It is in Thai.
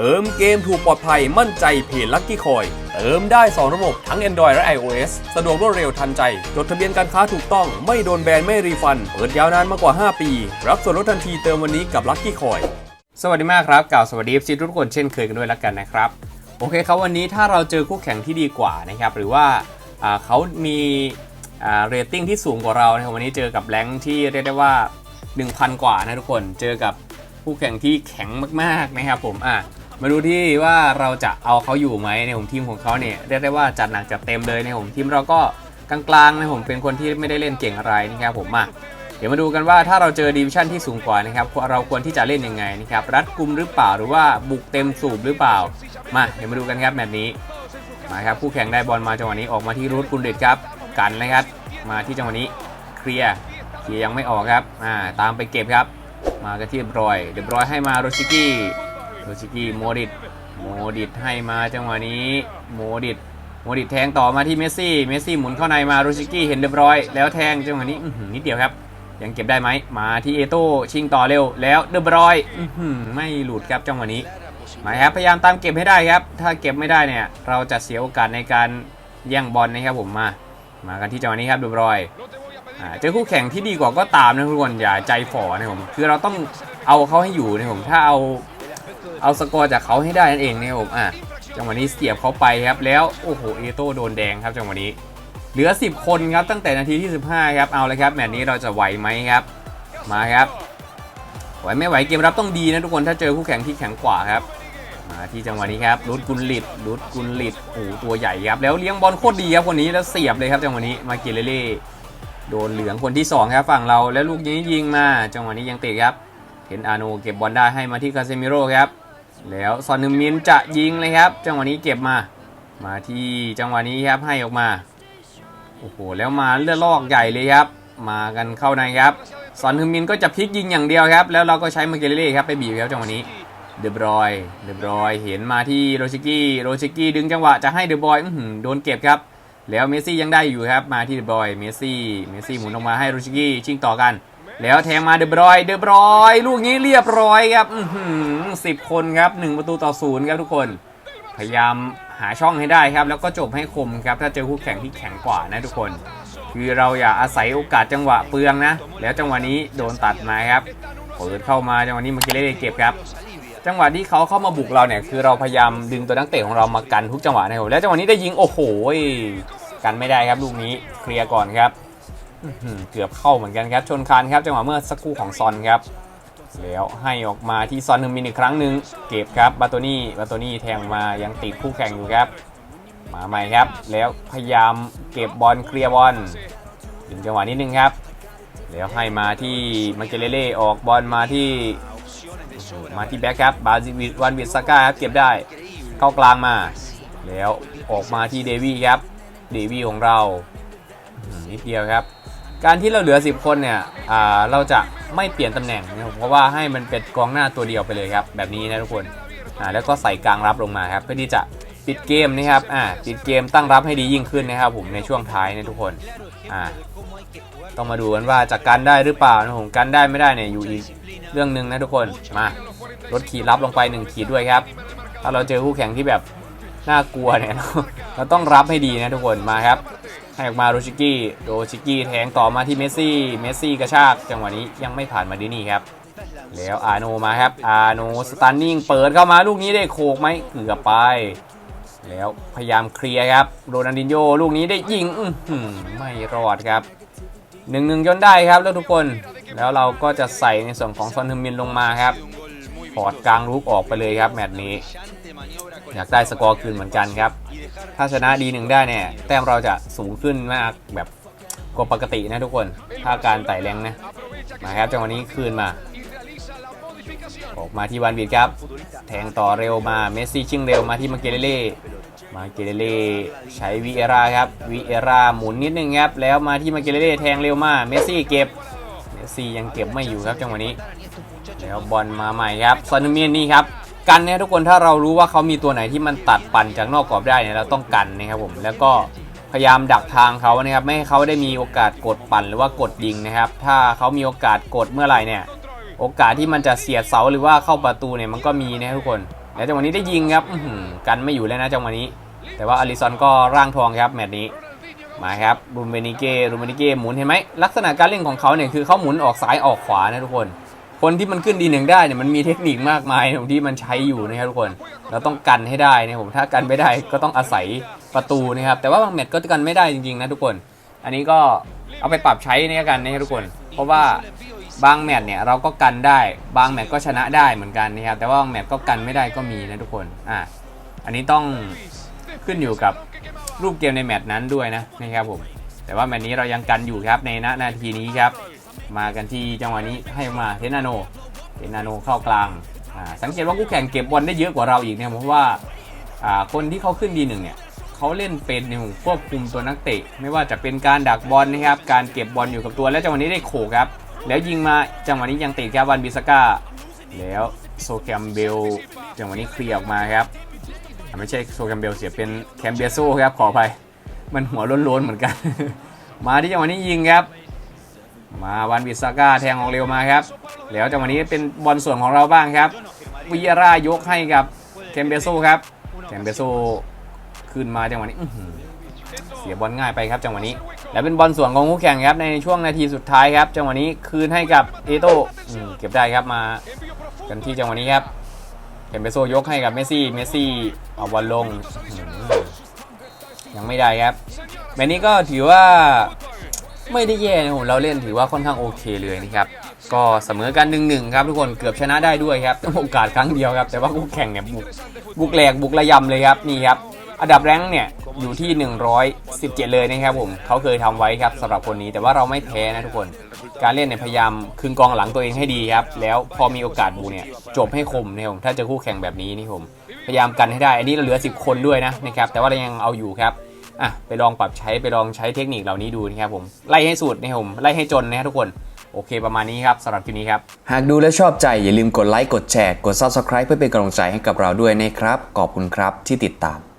เติมเกมถูกปลอดภัยมั่นใจเพจลั c กี้คอย เติมได้ 2 ระบบทั้ง Android และ iOS สะดวกรวดเร็วทันใจ จดทะเบียนการค้าถูกต้องไม่โดนแบนไม่รีฟัน เปิดยาวนานมากกว่า 5 ปี รับส่วนลดทันทีเติมวันนี้กับลั c กี้คอย สวัสดีมากครับกล่าวสวัสดีทุกคนเช่นเคยกันด้วยแล้วกันนะครับโอเคครับวันนี้ถ้าเราเจอคู่แข่งที่ดีกว่านะครับหรือว่าเขามีเรตติ้งที่สูงกว่าเรานะครับวันนี้เจอกับแรงค์ที่เรียกได้ว่า 1,000 กว่านะทุกคนเจอกับคู่แข่งที่แข็งมากๆนะครับผมอะ มาดูที่ว่าเราจะเอาเขาอยู่ไหมในผมทีมของเขาเนี่ยเรียกได้ว่าจัดหนักจัดเต็มเลยในผมทีมเราก็กลางๆในผมเป็นคนที่ไม่ได้เล่นเก่งอะไรนะครับผมมาเดี๋ยวมาดูกันว่าถ้าเราเจอดิวิชั่นที่สูงกว่านะครับเราควรที่จะเล่นยังไงนะครับรัดกุมหรือเปล่าหรือว่าบุกเต็มสูบหรือเปล่า มาเดี๋ยวมาดูกันครับแบบนี้มาครับคู่แข่งได้บอลมาจังหวะนี้ออกมาที่รูทกุลเดชครับ กันนะครับมาที่จังหวะนี้เคลียร์เคลียร์ยังไม่ออกครับอ่าตามไปเก็บครับ มากันที่เดบรอยเดบรอยให้มาโรชิกี้ โรชิกี้โมดิตโมดิตให้มาจังหวะนี้โมดิตโมดิตแทงต่อมาที่เมสซี่เมสซี่หมุนเข้าในมาโรชิกี้เห็นเดบรอยแล้วแทงจังหวะนี้นิดเดียวครับ ยังเก็บได้ไหมมาที่เอโต้ชิงต่อเร็ว แล้วเดบรอยอื้อหือไม่หลุดครับจังหวะนี้หมายครับพยายามตามเก็บให้ได้ครับ ถ้าเก็บไม่ได้เนี่ย เราจะเสียโอกาสในการแย่งบอลนะครับผมมา มากันที่จังหวะนี้ครับเดบรอยเจอคู่แข่งที่ดีกว่าก็ตามนะทุกคนอย่าใจฝ่อนะผมคือเราต้องเอาเขาให้อยู่นะผมถ้าเอา เอาสกอร์จากเขาให้ได้นั่นเองนะครับผมอะจังหวะนี้เสียบเขาไปครับ แล้วโอ้โหเอโต้โดนแดงครับจังหวะนี้ เหลือ 10 คนครับตั้งแต่นาทีที่ 15 ครับเอาเลยครับแมตช์นี้เราจะไหวไหมครับ มาครับไหวไม่ไหวเกมรับต้องดีนะทุกคนถ้าเจอคู่แข่งที่แข็งกว่าครับมาที่จังหวะนี้ครับรุดกุลลิดรุดกุลลิดโอ้โหตัวใหญ่ครับแล้วเลี้ยงบอลโคตรดีครับคนนี้แล้วเสียบเลยครับจังหวะนี้มาเกเรเล่โดนเหลืองคนที่2ครับฝั่งเราแล้วลูกนี้ยิงมา จังหวะนี้ยังติดครับ เห็นอาโนเก็บบอลได้ให้มาที่คาเซมิโร่ครับ แล้วซอนนึมินจะยิงเลยครับ จังหวะนี้เก็บมา มาที่จังหวะนี้ครับให้ออกมา โอ้โห แล้วมาเลือดลอกใหญ่เลยครับ มากันเข้าในครับ ซอนฮึมมินก็จะพลิกยิงอย่างเดียวครับ แล้วเราก็ใช้มาเกเรเล่ครับไปบีบครับจังหวะนี้ เดบรอย เดบรอย เห็นมาที่โรชิกี้ โรชิกี้ดึงจังหวะจะให้เดบรอยอื้อหือโดนเก็บครับ แล้วเมสซี่ยังได้อยู่ครับ มาที่เดบรอย เมสซี่ เมสซี่หมุนออกมาให้โรชิกี้ชิงต่อกัน แล้วแทงมาเดบรอยเดบรอยลูกนี้เรียบร้อยครับอือหือสิบคนครับหนึ่งประตูต่อศูนย์ครับทุกคน พยายามหาช่องให้ได้ครับ แล้วก็จบให้คมครับ ถ้าเจอคู่แข่งที่แข็งกว่านะทุกคน คือเราอย่าอาศัยโอกาสจังหวะเปลืองนะ แล้วจังหวะนี้โดนตัดมาครับเปิดเข้ามาจังหวะนี้มาเกเรเก็บครับ จังหวะที่เขาเข้ามาบุกเราเนี่ย คือเราพยายามดึงตัวนักเตะของเรามากันทุกจังหวะนะครับแล้วจังหวะนี้ได้ยิงโอ้โหกันไม่ได้ครับลูกนี้เคลียร์ก่อนครับ เกือบเข้าเหมือนกันครับ ชนคานครับจังหวะเมื่อสักครู่ของซอนครับ แล้วให้ออกมาที่ซอนฮึมมินอีกครั้งหนึ่งเก็บครับบาโตนี่บาโตนี่แทงมายังติดคู่แข่งอยู่ครับ มาใหม่ครับ แล้วพยายามเก็บบอลเคลียร์บอลถึงจังหวะนิดนึงครับ แล้วให้มาที่มาเกเลเล่ออกบอลมาที่มาที่แบ็คครับบาซิวิตวันวิสก้าครับเก็บได้เข้ากลางมา แล้วออกมาที่เดวี่ครับเดวี่ของเรา นิดเดียวครับ การที่เราเหลือ 10 คนเนี่ยเราจะไม่เปลี่ยนตำแหน่งนะครับเพราะว่าให้มันเป็นกองหน้าตัวเดียวไปเลยครับ แบบนี้นะทุกคนแล้วก็ใส่กลางรับลงมาครับ เพื่อที่จะปิดเกมนะครับปิดเกมตั้งรับให้ดียิ่งขึ้นนะครับผมในช่วงท้ายนะทุกคนต้องมาดูกันว่าจะกันได้หรือเปล่านะผมกันได้ไม่ได้เนี่ยอยู่อีกเรื่องหนึ่งนะทุกคนมาลดขีดรับลงไป 1 ขีดด้วยครับ ถ้าเราเจอคู่แข่งที่แบบ น่ากลัวเนี่ยเราต้องรับให้ดีนะทุกคนมาครับ ให้ออกมาโรชิกี้โรชิกี้แทงต่อมาที่เมสซี่ เมสซี่กระชากจังหวะนี้ยังไม่ผ่านมาดินี่ครับ แล้วอาโนมาครับ อาโนสตันนิ่งเปิดเข้ามาลูกนี้ได้โขกไหมเกือบไป แล้วพยายามเคลียร์ครับ โรนัลดินโยลูกนี้ได้ยิงอไม่รอดครับหนึ่งหนึ่งจนได้ครับแล้วทุกคน แล้วเราก็จะใส่ในส่วนของซอนฮึมมินลงมาครับถอดกลางลูกออกไปเลยครับแมตช์นี้ อยากได้สกอร์คืนเหมือนกันครับ ถ้าชนะดีหนึ่งได้เนี่ย แต้มเราจะสูงขึ้นมากแบบกว่าปกตินะทุกคน ถ้าการไต่แรงนะ มาครับจังหวะนี้คืนมา ออกมาที่วันบีดครับ แทงต่อเร็วมา เมสซี่ชิงเร็วมาที่มาเกเรเล่มาเกเรเล่ใช้วีเอราครับวีเอราหมุนนิดนึงครับ แล้วมาที่มาเกเรเล่แทงเร็วมา เมสซี่เก็บ เมสซี่ยังเก็บไม่อยู่ครับจังหวะนี้ แล้วบอลมาใหม่ครับซอนเมียนนี่ครับ กันเนี่ยทุกคนถ้าเรารู้ว่าเขามีตัวไหนที่มันตัดปั่นจากนอกกรอบได้เนี่ยเราต้องกันนะครับผมแล้วก็พยายามดักทางเขานะครับไม่ให้เขาได้มีโอกาสกดปั่นหรือว่ากดยิงนะครับ ถ้าเขามีโอกาสกดเมื่อไหร่เนี่ย โอกาสที่มันจะเสียดเสาหรือว่าเข้าประตูเนี่ยมันก็มีนะทุกคน แล้วจังหวะนี้ได้ยิงครับกันไม่อยู่แล้วนะจังหวะนี้ แต่ว่าอลิซอนก็ร่างทองครับแมตช์นี้มาครับรูมเมนิเก้รูมเมนิเก้หมุนเห็นไหมลักษณะการเล่นของเขาเนี่ยคือเขาหมุนออกซ้ายออกขวานะทุกคน คนที่มันขึ้นดีหนึ่งได้เนี่ยมันมีเทคนิคมากมายของที่มันใช้อยู่นะครับทุกคน เราต้องกันให้ได้นะผมถ้ากันไม่ได้ก็ต้องอาศัยประตูนะครับ แต่ว่าบางแมตช์ก็กันไม่ได้จริงๆนะทุกคน อันนี้ก็เอาไปปรับใช้เนี่กันนะครับทุกคน เพราะว่าบางแมตช์เนี่ยเราก็กันได้ บางแมตช์ก็ชนะได้เหมือนกันนะครับแต่ว่าบางแมตช์ก็กันไม่ได้ก็มีนะทุกคนอะอันนี้ต้องขึ้นอยู่กับรูปเกมในแมตช์นั้นด้วยนะนะครับผมแต่ว่าแมตช์นี้เรายังกันอยู่ครับในณนาทีนี้ครับ มากันที่จังหวะนี้ให้มาเทนนาโน เทนนาโนเข้ากลางสังเกตว่าคู่แข่งเก็บบอลได้เยอะกว่าเราอีกเนะครับเพราะว่าคนที่เขาขึ้นดีหนึ่งเนี่ยเขาเล่นเป็นในหูควบคุมตัวนักเตะ ไม่ว่าจะเป็นการดักบอลนะครับการเก็บบอลอยู่กับตัวแล้วจังหวะนี้ได้โขกครับ แล้วยิงมาจังหวะนี้ยังติดครับวันบิสก้าแล้วโซแคมเบลจังหวะนี้เคลียร์ออกมาครับไม่ใช่โซแคมเบลเสียเป็นแคมเบียโซครับขออภัยมันหัวล้นๆเหมือนกัน มาที่จังหวะนี้ยิงครับ มาวันบิสก้าแทงออกเร็วมาครับ แล้วจังหวะนี้เป็นบอลส่วนของเราบ้างครับวิยาร่ายกให้กับแคมเบโซครับแคมเบโซขึ้นมาจังหวะนี้เสียบอลง่ายไปครับจังหวะนี้ แล้วเป็นบอลส่วนของคู่แข่งครับในช่วงนาทีสุดท้ายครับ จังหวะนี้คืนให้กับเอโต้เก็บได้ครับมากันที่จังหวะนี้ครับแคมเบโซยกให้กับเมสซี่ เมสซี่เอาบอลลงยังไม่ได้ครับแบบนี้ก็ถือว่า ไม่ได้แย่นะผมเราเล่นถือว่าค่อนข้างโอเคเลยนะครับ ก็เสมอกันหนึ่งหนึ่งครับทุกคนเกือบชนะได้ด้วยครับโอกาสครั้งเดียวครับ แต่ว่าคู่แข่งเนี่ยบุกบุกแหลกบุกระยำเลยครับนี่ครับอันดับแรงเนี่ยอยู่ที่ 117 เลยนะครับผมเขาเคยทำไว้ครับสำหรับคนนี้แต่ว่าเราไม่แพ้นะทุกคน การเล่นเนี่ยพยายามคืนกองหลังตัวเองให้ดีครับ แล้วพอมีโอกาสบุกเนี่ยจบให้คมนะครับผมถ้าเจอคู่แข่งแบบนี้นี่ผม พยายามกันให้ได้ อันนี้เราเหลือ 10 คนด้วยนะนะครับแต่ว่าเรายังเอาอยู่ครับ อะไปลองปรับใช้ไปลองใช้เทคนิคเหล่านี้ดูนะครับผมไล่ให้สุดนะครับผมไล่ให้จนนะครับทุกคนโอเคประมาณนี้ครับสำหรับคลิปนี้ครับ หากดูและชอบใจอย่าลืมกดไลค์กดแชร์กด Subscribe เพื่อเป็นกำลังใจให้กับเราด้วยนะครับ ขอบคุณครับที่ติดตาม